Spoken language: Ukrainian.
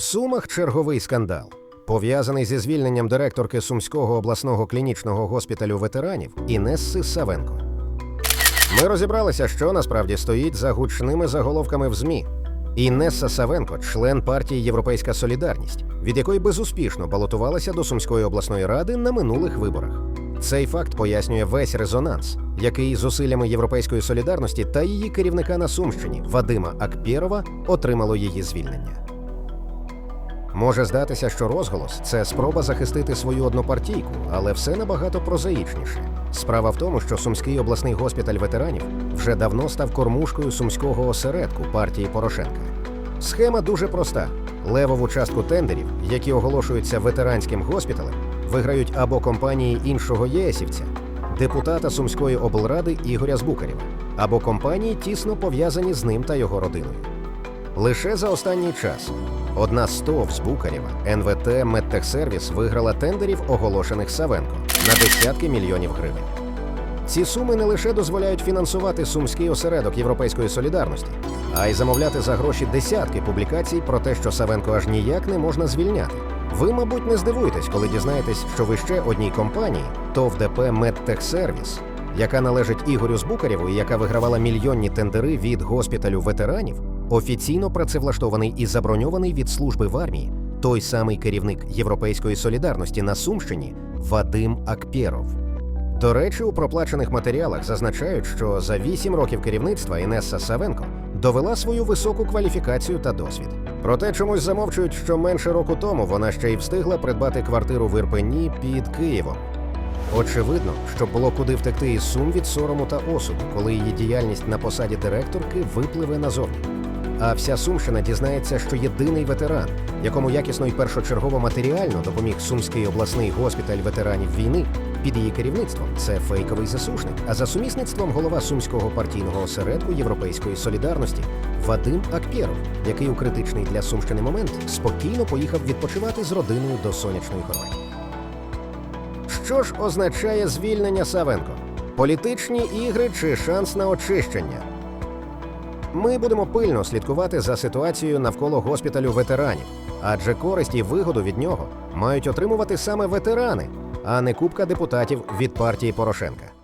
В Сумах черговий скандал, пов'язаний зі звільненням директорки Сумського обласного клінічного госпіталю ветеранів Інесси Савенко. Ми розібралися, що насправді стоїть за гучними заголовками в ЗМІ. Інесса Савенко, член партії Європейська Солідарність, від якої безуспішно балотувалася до Сумської обласної ради на минулих виборах. Цей факт пояснює весь резонанс, який зусиллями Європейської солідарності та її керівника на Сумщині Вадима Акпєрова отримало її звільнення. Може здатися, що розголос це спроба захистити свою однопартійку, але все набагато прозаїчніше. Справа в тому, що Сумський обласний госпіталь ветеранів вже давно став кормушкою сумського осередку партії Порошенка. Схема дуже проста: левову частку тендерів, які оголошуються ветеранським госпіталем, виграють або компанії іншого єсівця, депутата Сумської облради Ігоря Збукарєва, або компанії, тісно пов'язані з ним та його родиною. Лише за останній час одна з ТОВ з Букарєва НВТ Медтехсервіс виграла тендерів, оголошених Савенко, на десятки мільйонів гривень. Ці суми не лише дозволяють фінансувати сумський осередок Європейської солідарності, а й замовляти за гроші десятки публікацій про те, що Савенко аж ніяк не можна звільняти. Ви, мабуть, не здивуєтесь, коли дізнаєтесь, що ви ще одній компанії ТОВ ДП Медтехсервіс, яка належить Ігорю Збукарєву і яка вигравала мільйонні тендери від госпіталю ветеранів, офіційно працевлаштований і заброньований від служби в армії той самий керівник Європейської солідарності на Сумщині Вадим Акпєров. До речі, у проплачених матеріалах зазначають, що за 8 років керівництва Інесса Савенко довела свою високу кваліфікацію та досвід. Проте чомусь замовчують, що менше року тому вона ще й встигла придбати квартиру в Ірпені під Києвом. Очевидно, що було куди втекти із сум від сорому та осуду, коли її діяльність на посаді директорки випливе назовні. А вся Сумщина дізнається, що єдиний ветеран, якому якісно і першочергово матеріально допоміг Сумський обласний госпіталь ветеранів війни під її керівництвом, це фейковий засушник. А за сумісництвом голова сумського партійного осередку Європейської солідарності Вадим Акпєров, який у критичний для Сумщини момент спокійно поїхав відпочивати з родиною до сонячної Хорватії. Що ж означає звільнення Савенко? Політичні ігри чи шанс на очищення? Ми будемо пильно слідкувати за ситуацією навколо госпіталю ветеранів, адже користь і вигоду від нього мають отримувати саме ветерани, а не купка депутатів від партії Порошенка.